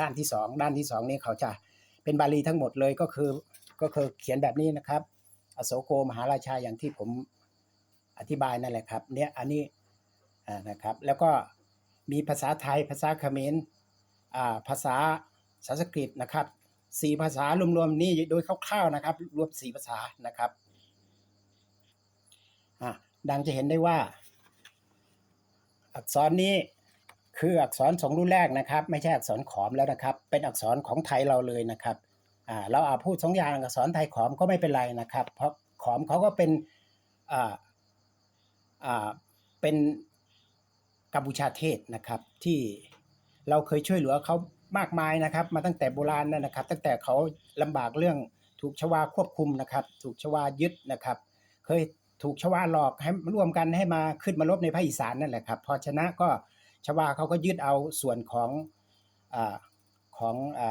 ด้านที่สองด้านที่สองนี้เขาจะเป็นบาลีทั้งหมดเลยก็คือก็คือเขียนแบบนี้นะครับ อโศโกมหาราชาอย่างที่ผมอธิบายนั่นแหละครับเนี่ยอันนี้นะครับแล้วก็มีภาษาไทยภาษาเขมรอ่าภาษาสันสกฤตนะครับสี่ภาษารวมๆนี่โดยคร่าวๆนะครับ รวมสี่ภาษานะครับอ่าดังจะเห็นได้ว่า อักษรนี้ คืออักษรสองรุ่นแรกนะครับ ไม่ใช่อักษรขอมแล้วนะครับ เป็นอักษรของไทยเราเลยนะครับอ่าเราอาจพูดสองอย่างอักษรไทยขอมก็ไม่เป็นไรนะครับ เพราะขอมเขาก็เป็นอ่าอ่าเป็นกัมพูชาเทศนะครับ ที่เราเคยช่วยเหลือเขามากมายนะครับ มาตั้งแต่โบราณนั่นนะครับ ตั้งแต่เขาลำบากเรื่องถูกชวาควบคุมนะครับ ถูกชวายึดนะครับ เคยถูกชวาหลอกให้ร่วมกันให้มาขึ้นมาลบในภาคอีสานนั่นแหละครับพอชนะก็ ชวาเขาก็ยึดเอาส่วนของอของอ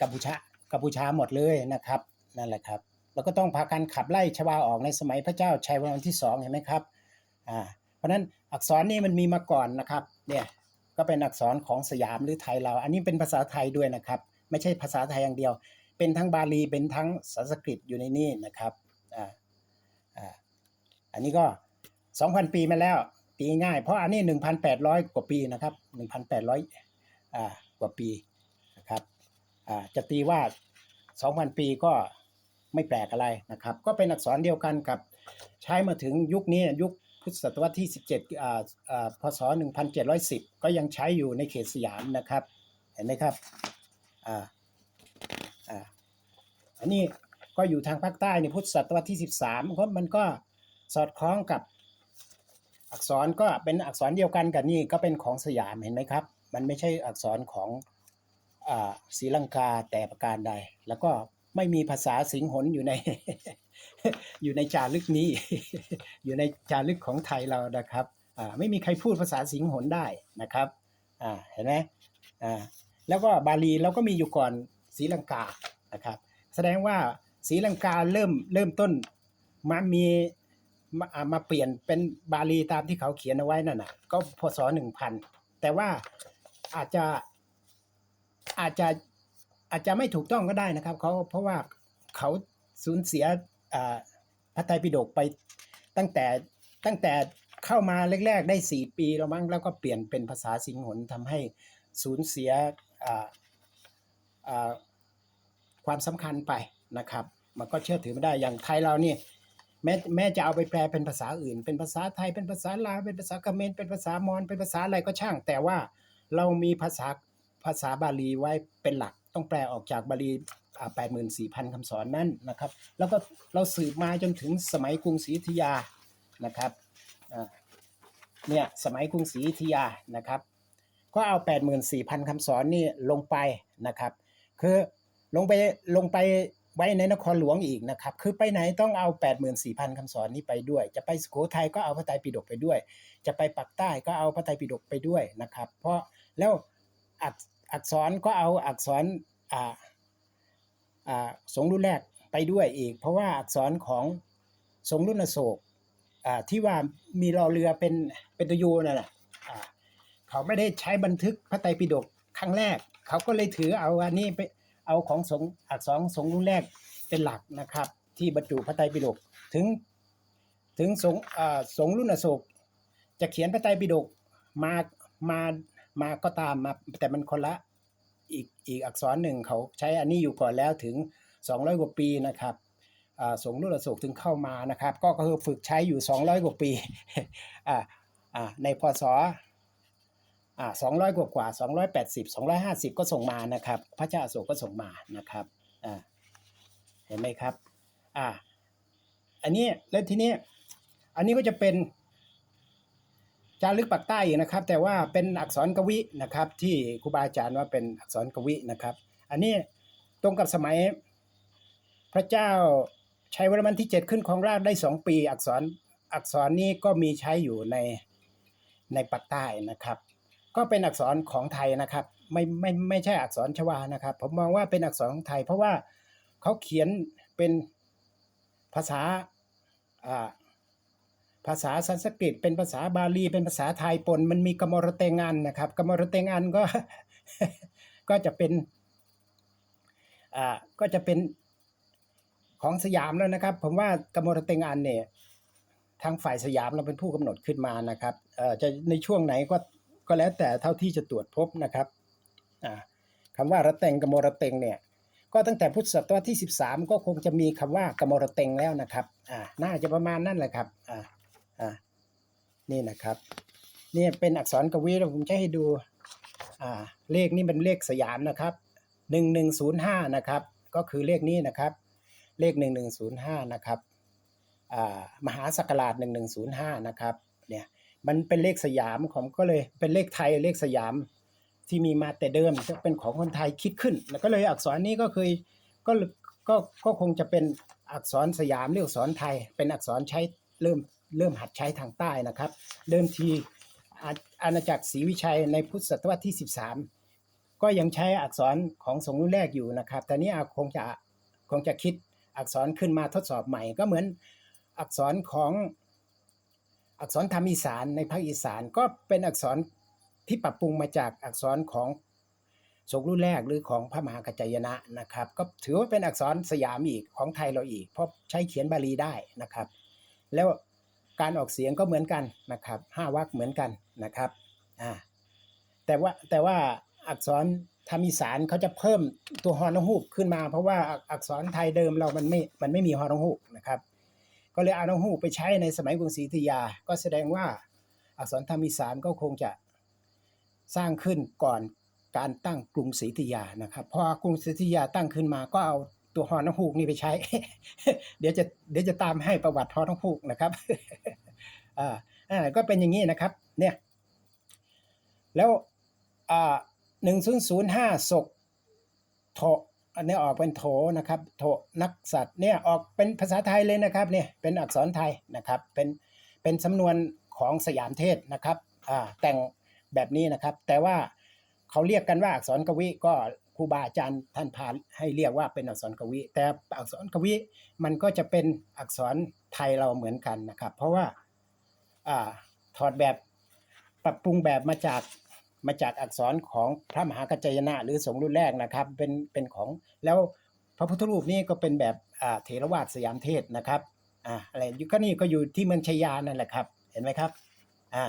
กัมพูชากัมพูชาหมดเลยนะครับนั่นแหละครับแล้วก็ต้องพากันขับไล่ชวาออกในสมัยพระเจ้าชัยวรมันที่สองเห็นไหมครับอ่าเพราะนั้นอักษรนี้มันมีมาก่อนนะครับเนี่ยก็เป็นอักษรของสยามหรือไทยเรา อันนี้เป็นภาษาไทยด้วยนะครับ ไม่ใช่ภาษาไทยอย่างเดียว เป็นทั้งบาลีเป็นทั้งสันสกฤตอยู่ในนี้นะครับอ่าอ่าอันนี้ก็ 2,000 ปีมาแล้ว ตีง่าย เพราะอันนี้1,800กว่าปีนะครับ1,800อ่ากว่าปีนะครับอ่าจะตีว่า2,000ปีก็ไม่แปลกอะไรนะครับ ก็เป็นอักษรเดียวกันกับ ใช้มาถึงยุคนี้ยุคพุทธศตวรรษที่ 17อ่าอ่าพศ 1710 ก็ยังใช้อยู่ในเขตสยามนะครับ เห็นไหมครับอ่าอ่าอันนี้ก็อยู่ทางภาคใต้ในพุทธศตวรรษที่ 13ก็มันก็สอดคล้องกับ อักษรก็เป็นอักษรเดียวกันกับนี่ก็เป็นของสยามเห็นไหมครับ มันไม่ใช่อักษรของอ่าศรีลังกาแต่ประการใด แล้วก็ไม่มีภาษาสิงหนอยู่ใน อยู่ในจารึกนี้ อยู่ในจารึกของไทยเรานะครับอ่าไม่มีใครพูดภาษาสิงหนได้นะครับอ่าเห็นไหมอ่าแล้วก็บาลีเราก็มีอยู่ก่อนศรีลังกานะครับ แสดงว่าศรีลังกาเริ่มเริ่มต้นมามี มามาเปลี่ยนเป็นบาลีตามที่เขาเขียนเอาไว้นั่นน่ะ ก็พศหนึ่งพันแต่ว่าอาจจะอาจจะอาจจะไม่ถูกต้องก็ได้นะครับเขาเพราะว่าเขาสูญเสียอ่าพระไตรปิฎกไปตั้งแต่ตั้งแต่เข้ามาแรก ๆ ได้สี่ปีแล้วมั้งแล้วก็เปลี่ยนเป็นภาษาสิงหนทำให้สูญเสียความสำคัญไปนะครับ มันก็เชื่อถือไม่ได้อย่างไทยเรานี่ แม้แม้จะเอาไปแปลเป็นภาษาอื่น เป็นภาษาไทยเป็นภาษาลาวเป็นภาษาเขมรเป็นภาษามอญเป็นภาษาอะไรก็ช่าง แต่ว่าเรามีภาษาภาษาบาลีไว้เป็นหลัก ต้องแปลออกจากบาลีแปดหมื่นสี่พันคำสอนนั่นนะครับ แล้วก็เราสืบมาจนถึงสมัยกรุงศรีอยุธยานะครับอ่าเนี่ยสมัยกรุงศรีอยุธยานะครับ ก็เอา 84,000คำสอนนี่ลงไปนะครับ คือลงไปลงไป ไว้ในนครหลวงอีกนะครับ คือไปไหนต้องเอา 84,000คำสอนนี้ไปด้วย จะไปสุโขทัยก็เอาพระไตรปิฎกไปด้วย จะไปปักใต้ก็เอาพระไตรปิฎกไปด้วยนะครับ เพราะแล้วอักอักษรก็เอาอักษรอ่าอ่าสงรุ่นแรกไปด้วยอีก เพราะว่าอักษรของสงรุ่นโศกอ่าที่ว่ามีรอเรือเป็นเป็นตัวยูนั่นแหละอ่าเขาไม่ได้ใช้บันทึกพระไตรปิฎกครั้งแรก เขาก็เลยถือเอาอันนี้ไป เอาของสงอักษรสงรุ่นแรกเป็นหลักนะครับ ที่บรรจุพระไตรปิฎกถึง ถึงสงอ่าสงรุ่นอโศกจะเขียนพระไตรปิฎกมามามาก็ตามมาแต่มันคนละอีกอีกอักษรหนึ่งเขาใช้อันนี้อยู่ก่อนแล้วถึง 200 กว่าปีนะครับอ่าสงรุ่นอโศกถึงเข้ามานะครับ ก็คือฝึกใช้อยู่ 200 กว่าปีอ่าอ่าในพศ อ่าสองร้อยกว่ากว่าสองร้อยแปดสิบสองร้อยห้าสิบก็ส่งมานะครับ พระเจ้าอโศกก็ส่งมานะครับอ่าเห็นไหมครับอ่าอันนี้แล้วทีนี้อันนี้ก็จะเป็นจารึกปักใต้อีกนะครับ แต่ว่าเป็นอักษรกวีนะครับ ที่ครูบาอาจารย์ว่าเป็นอักษรกวีนะครับ อันนี้ตรงกับสมัยพระเจ้าชัยวรมันที่เจ็ดขึ้นของราชได้สองปี อักษรอักษรนี้ก็มีใช้อยู่ในในปักใต้นะครับ ก็เป็นอักษรของไทยนะครับ ไม่ไม่ไม่ใช่อักษรชวานะครับ ผมมองว่าเป็นอักษรของไทย เพราะว่าเขาเขียนเป็นภาษาภาษาสันสกฤต เป็นภาษาบาลี เป็นภาษาไทยปน มันมีกมรเตงันนะครับกมรเตงันก็ก็จะเป็นอ่าก็จะเป็นของสยามแล้วนะครับ ผมว่ากมลเตงันเนี่ยทางฝ่ายสยามเราเป็นผู้กำหนดขึ้นมานะครับเอ่อจะในช่วงไหนก็ ก็แล้วแต่เท่าที่จะตรวจพบนะครับคำว่าระเตงกมลเตงเนี่ยก็ตั้งแต่พุทธศตวรรษที่ 13 ก็คงจะมีคำว่ากมลเตงแล้วนะครับอ่าน่าจะประมาณนั่นแหละครับอ่าอ่านี่นะครับนี่เป็นอักษรกวีแล้วผมจะให้ดูอ่าเลขนี่เป็นเลขสยามนะครับหนึ่งหนึ่งศูนย์ห้านะครับ ก็คือเลขนี้นะครับ เลขหนึ่งหนึ่งศูนย์ห้านะครับอ่ามหาสักราชหนึ่งหนึ่งศูนย์ห้านะครับเนี่ย มันเป็นเลขสยามของก็เลยเป็นเลขไทยเลขสยามที่มีมาแต่เดิมจะเป็นของคนไทยคิดขึ้น แล้วก็เลยอักษรนี้ก็เคยก็ก็ก็คงจะเป็นอักษรสยามเรียกอักษรไทย เป็นอักษรใช้เริ่มเริ่มหัดใช้ทางใต้นะครับ เดิมทีอาอาณาจักรศรีวิชัยในพุทธศตวรรษที่ 13 ก็ยังใช้อักษรของสงฆ์รุ่นแรกอยู่นะครับแต่นี้อาคงจะคงจะคิดอักษรขึ้นมาทดสอบใหม่ ก็เหมือนอักษรของ อักษรธรรมอีสานในภาคอีสานก็เป็นอักษรที่ปรับปรุงมาจากอักษรของสงรุ่นแรกหรือของพระมหากัจจายนะนะครับ ก็ถือว่าเป็นอักษรสยามอีกของไทยเราอีก เพราะใช้เขียนบาลีได้นะครับ แล้วการออกเสียงก็เหมือนกันนะครับห้าวรรคเหมือนกันนะครับอ่าแต่ว่าแต่ว่าอักษรธรรมอีสานเขาจะเพิ่มตัวฮอนฮูกขึ้นมา เพราะว่าอักษรไทยเดิมเรามันไม่มันไม่มีฮอนฮูกนะครับ ก็เลยเอานฮูกไปใช้ในสมัยกรุงศรีอยุธยา ก็แสดงว่าอักษรธรรมอีสานก็คงจะสร้างขึ้นก่อนการตั้งกรุงศรีอยุธยานะครับ พอกรุงศรีอยุธยาตั้งขึ้นมาก็เอาตัวฮอนฮูกนี่ไปใช้ เดี๋ยวจะเดี๋ยวจะตามให้ประวัติฮอนฮูกนะครับอ่าอ่าก็เป็นอย่างนี้นะครับเนี่ยแล้วอ่าหนึ่งศูนย์ศูนย์ห้าศกโถ อันนี้ออกเป็นโถนะครับโถนักสัตว์เนี่ยออกเป็นภาษาไทยเลยนะครับเนี่ยเป็นอักษรไทยนะครับเป็นเป็นสำนวนของสยามเทศนะครับอ่าแต่งแบบนี้นะครับ แต่ว่าเขาเรียกกันว่าอักษรกวีก็ครูบาอาจารย์ท่านพาให้เรียกว่าเป็นอักษรกวี แต่อักษรกวีมันก็จะเป็นอักษรไทยเราเหมือนกันนะครับ เพราะว่าอ่าถอดแบบปรับปรุงแบบมาจาก มาจากอักษรของพระมหากัจจยนะ หรือสงฆ์รุ่นแรกนะครับ เป็นเป็นของแล้วพระพุทธรูปนี่ก็เป็นแบบอ่าเถรวาทสยามเทศนะครับอ่าอะไรอยู่ก็นี่ก็อยู่ที่เมืองชัยยานั่นแหละครับ เห็นไหมครับอ่า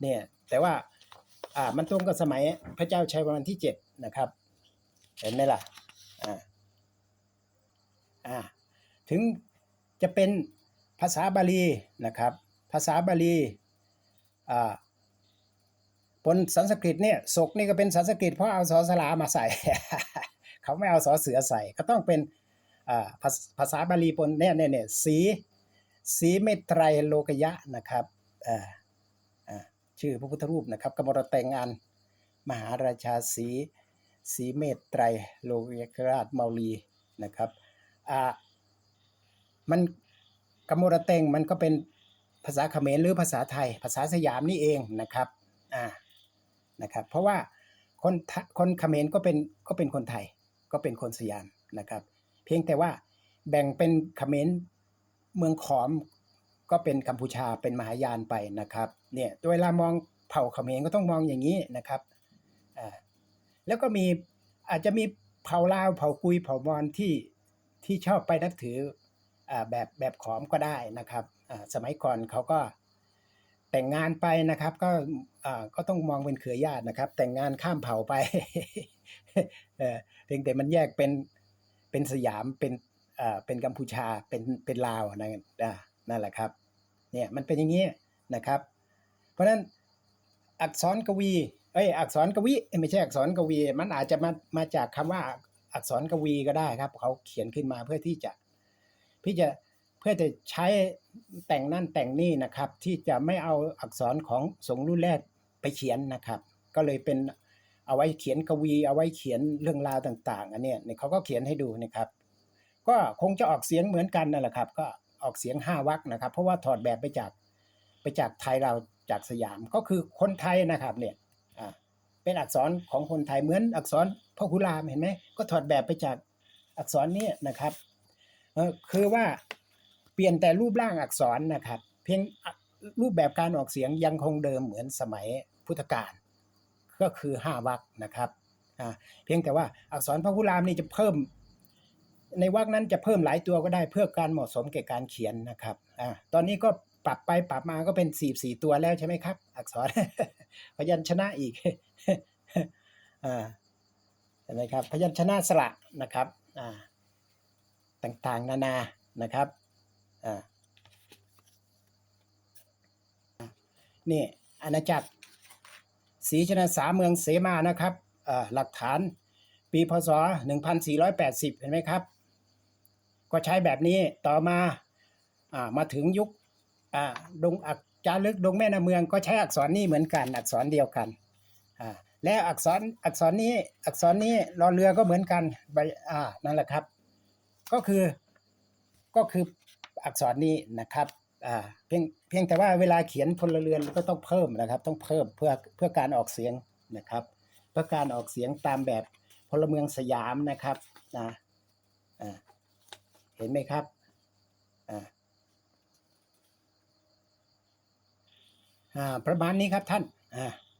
เนี่ยแต่ว่าอ่ามันตรงกับสมัยพระเจ้าชัยวรมันที่เจ็ดนะครับ เห็นไหมล่ะอ่าอ่าถึงจะเป็นภาษาบาลีนะครับ ภาษาบาลีอ่า ปนสันสกฤตเนี่ยศกนี่ก็เป็นสันสกฤตเพราะเอาสอสลามาใส่ เขาไม่เอาสอเสือใส่ ก็ต้องเป็นภาษภาษาบาลีปนเนี่ยเนี่ยเนี่ยสีสีเมตไตรโลกยะนะครับชื่อพระพุทธรูปนะครับกมลแต่งงานมหาราชาสีสีเมตไตรโลกยราชเมาลีนะครับมันกมลเต็งมันก็เป็นภาษาเขมรหรือภาษาไทย ภาษาสยามนี่เองนะครับอ่า นะครับ เพราะว่าคนคนเขมรก็เป็นก็เป็นคนไทยก็เป็นคนสยามนะครับ เพียงแต่ว่าแบ่งเป็นเขมรเมืองขอมก็เป็นกัมพูชาเป็นมหายานไปนะครับเนี่ยเวลามองเผ่าเขมรก็ต้องมองอย่างนี้นะครับอ่าแล้วก็มีอาจจะมีเผ่าลาวเผ่ากุยเผ่ามอญที่ที่ชอบไปนับถืออ่าแบบแบบขอมก็ได้นะครับอ่าสมัยก่อนเขาก็ แต่งงานไปนะครับ ก็อ่าก็ต้องมองเป็นเครือญาตินะครับ แต่งงานข้ามเผ่าไปเออเพียงแต่มันแยกเป็นเป็นสยามเป็นอ่าเป็นกัมพูชาเป็นเป็นลาวนะอ่านั่นแหละครับเนี่ยมันเป็นอย่างนี้นะครับ เพราะฉะนั้นอักษรกวีเอ้ยอักษรกวีไม่ใช่อักษรกวี มันอาจจะมามาจากคำว่าอักษรกวีก็ได้ครับ เขาเขียนขึ้นมาเพื่อที่จะพี่จะ พื่อจะใช้แต่งนั่นแต่งนี่นะครับ ที่จะไม่เอาอักษรของสงรุ่นแรกไปเขียนนะครับ ก็เลยเป็นเอาไว้เขียนกวี เอาไว้เขียนเรื่องราวต่างๆอันเนี้ยเนี่ยเขาก็เขียนให้ดูนะครับ ก็คงจะออกเสียงเหมือนกันนั่นแหละครับ ก็ออกเสียงห้าวรรคนะครับ เพราะว่าถอดแบบไปจากไปจากไทยเราจากสยามก็คือคนไทยนะครับเนี่ยเป็นอักษรของคนไทยเหมือนอักษรพหุรามเห็นไหมก็ถอดแบบไปจากอักษรนี้นะครับคือว่า เปลี่ยนแต่รูปร่างอักษรนะครับ เพียงรูปแบบการออกเสียงยังคงเดิมเหมือนสมัยพุทธกาลก็คือห้าวรรคนะครับเพียงแต่ว่าอักษรพหุรามนี่จะเพิ่ม ในวรรคนั้นจะเพิ่มหลายตัวก็ได้เพื่อการเหมาะสมแก่การเขียนนะครับอตอนนี้ก็ปรับไปปรับมาก็เป็นสี่สี่ตัวแล้วใช่ไหมครับ อักษรพยัญชนะอีกอ่าเห็นไหมครับพยัญชนะสระนะครับต่างๆนานานะครับ อ่านี่อาณาจักรศรีชนสาเมืองเสมานะครับหลักฐานปีพศ 1480 เห็นไหมครับ ก็ใช้แบบนี้ต่อมาอามาถึงยุคอ่าดงอักจารึกดงแม่นาเมืองก็ใช้อักษรนี้เหมือนกัน อักษรเดียวกันและอักษรอักษรนี้อักษรนี้รอเรือก็เหมือนกันใบนั่นแหละครับ ก็คือก็คือ อักษรนี้นะครับอ่าเพียงเพียงแต่ว่าเวลาเขียนพลเรือนก็ต้องเพิ่มนะครับ ต้องเพิ่มเพื่อเพื่อการออกเสียงนะครับ เพื่อการออกเสียงตามแบบพลเมืองสยามนะครับนะอ่าเห็นไหมครับอ่าอ่าประมาณนี้ครับท่านอ่า